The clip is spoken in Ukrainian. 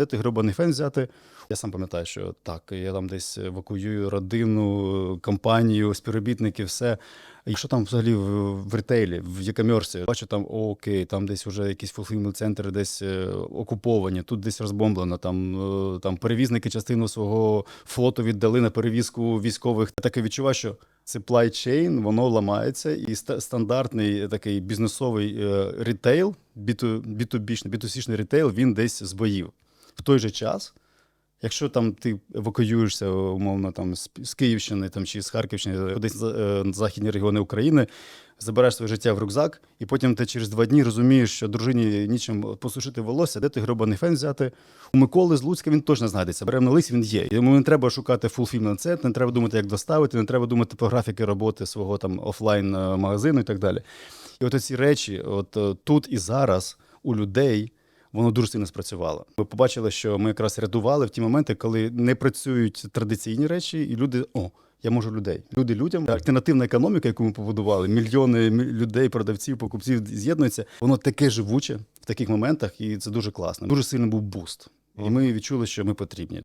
Де ти гробаний фен взяти? Я сам пам'ятаю, що так, я там десь евакуюю родину, компанію, співробітників, все. І що там взагалі в, ретейлі, в e-commerce? Бачу там окей, там десь вже якісь фулфілмент центри десь е, окуповані, тут десь розбомблено. Там, е, там перевізники частину свого флоту віддали на перевізку військових. Таке відчуваю, що supply chain, воно ламається, і ста- стандартний такий бізнесовий е, рітейл, B2, B2B, B2C ретейл, він десь збоїв. В той же час, якщо там ти евакуюєшся, умовно, там з, Київщини там, чи з Харківщини, кудись за- е, на західні регіони України, забираєш своє життя в рюкзак, і потім ти через два дні розумієш, що дружині нічим посушити волосся, де ти гробаний фен взяти. У Миколи з Луцька він точно знайдеться. Беремо на лист, він є. Йому не треба шукати фулфільм це, не треба думати, як доставити, не треба думати про графіки роботи свого там офлайн е, і так далі. І от ці речі, от е, тут і зараз у людей. Воно дуже сильно спрацювало. Ми побачили, що ми якраз рятували в ті моменти, коли не працюють традиційні речі, і люди о. Я можу людей. Люди людям. Альтернативна економіка, яку ми побудували, мільйони людей, продавців, покупців з'єднуються. Воно таке живуче в таких моментах, і це дуже класно. Дуже сильний був буст. І ми відчули, що ми потрібні.